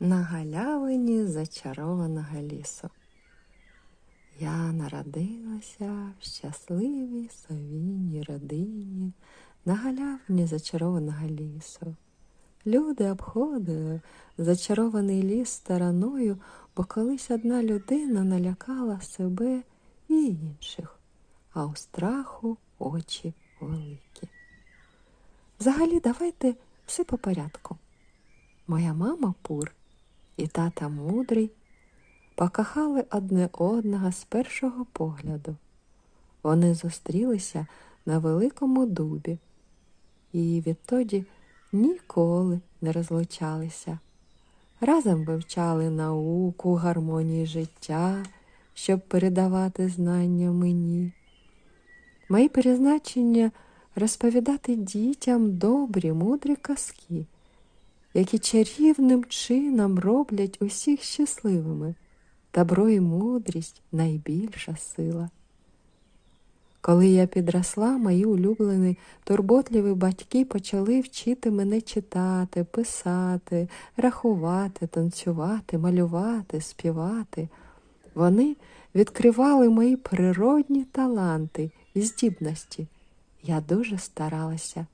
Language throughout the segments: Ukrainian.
на галявині зачарованого лісу. Я народилася в щасливій совійній родині на галявині зачарованого лісу. Люди обходили зачарований ліс стороною, бо колись одна людина налякала себе і інших, а у страху очі великі. Взагалі, давайте все по порядку. Моя мама Пур і тата мудрий покохали одне одного з першого погляду. Вони зустрілися на великому дубі і відтоді ніколи не розлучалися. Разом вивчали науку, гармонії життя, щоб передавати знання мені. Мої призначення розповідати дітям добрі, мудрі казки, які чарівним чином роблять усіх щасливими. Добро і мудрість найбільша сила. Коли я підросла, мої улюблені турботливі батьки почали вчити мене читати, писати, рахувати, танцювати, малювати, співати. Вони відкривали мої природні таланти і здібності. Я дуже старалася.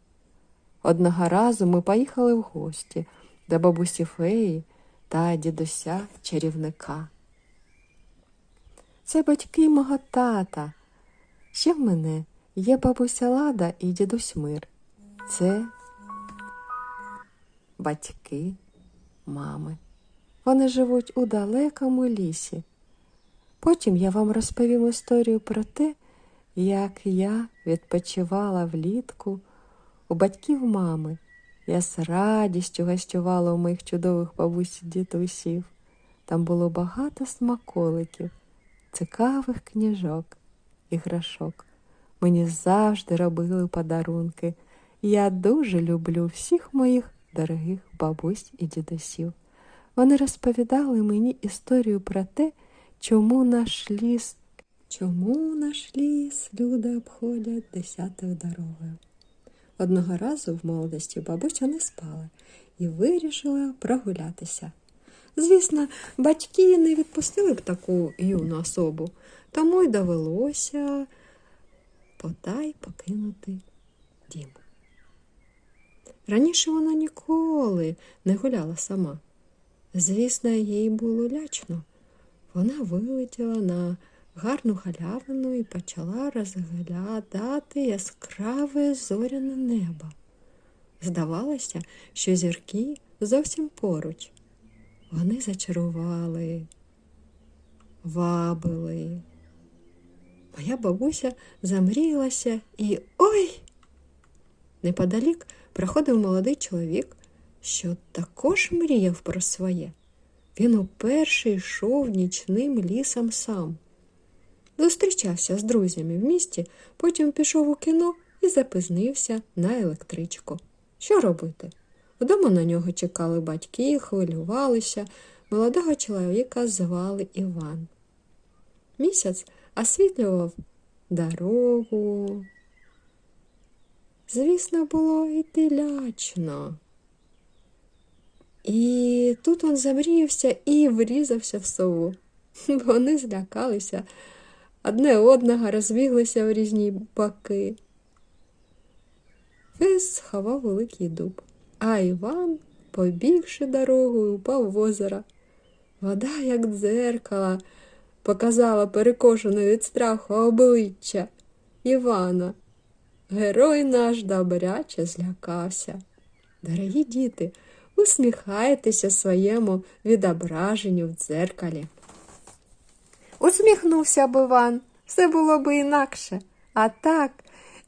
Одного разу ми поїхали в гості до бабусі феї та дідуся чарівника. Це батьки мого тата. Ще в мене є бабуся Лада і дідусь Мир. Це батьки мами. Вони живуть у далекому лісі. Потім я вам розповім історію про те, як я відпочивала влітку у батьків мами. Я з радістю гостювала у моїх чудових бабусь і дідусів. Там було багато смаколиків, цікавих книжок, іграшок. Мені завжди робили подарунки. Я дуже люблю всіх моїх дорогих бабусь і дідусів. Вони розповідали мені історію про те, чому наш ліс, чому наш ліс люди обходять десятою дорогою. Одного разу в молодості бабуся не спала і вирішила прогулятися. Звісно, батьки не відпустили б таку юну особу, тому й довелося потай покинути дім. Раніше вона ніколи не гуляла сама. Звісно, їй було лячно. Вона вилетіла на гарну галявину і почала розглядати яскраве зоряне небо. Здавалося, що зірки зовсім поруч. Вони зачарували, вабили. Моя бабуся замріялася і ой! Неподалік проходив молодий чоловік, що також мріяв про своє. Він уперше йшов нічним лісом сам. Зустрічався з друзями в місті, потім пішов у кіно і запізнився на електричку. Що робити? Вдома на нього чекали батьки, хвилювалися. Молодого чоловіка звали Іван. Місяць освітлював дорогу. Звісно, було йти лячно. І тут він замріявся і врізався в сову. Вони злякалися, одне одного розбіглися в різні боки. Фес сховав великий дуб, а Іван, побігши дорогою, упав в озеро. Вода, як дзеркало, показала перекошене від страху обличчя Івана. Герой наш добряче злякався. Дорогі діти, усміхайтеся своєму відображенню в дзеркалі. Усміхнувся б Іван, все було б інакше. А так,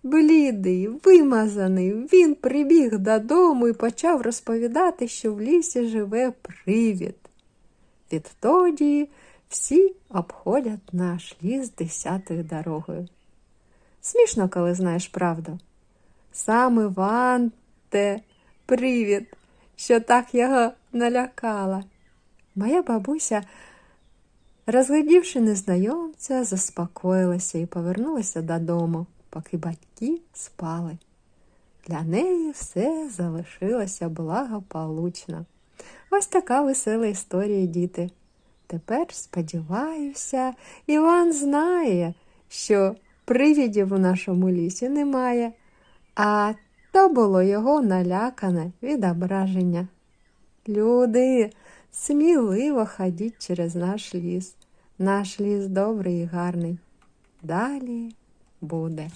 блідий, вимазаний, він прибіг додому і почав розповідати, що в лісі живе привід. Відтоді всі обходять наш ліс десятою дорогою. Смішно, коли знаєш правду. Сам Іван те привід, що так його налякала. Моя бабуся, розглядівши незнайомця, заспокоїлася і повернулася додому, поки батьки спали. Для неї все залишилося благополучно. Ось така весела історія, діти. Тепер, сподіваюся, Іван знає, що привідів у нашому лісі немає, а то було його налякане відображення. Люди, сміливо ходіть через наш ліс. Наш ліс добрий і гарний. Далі буде.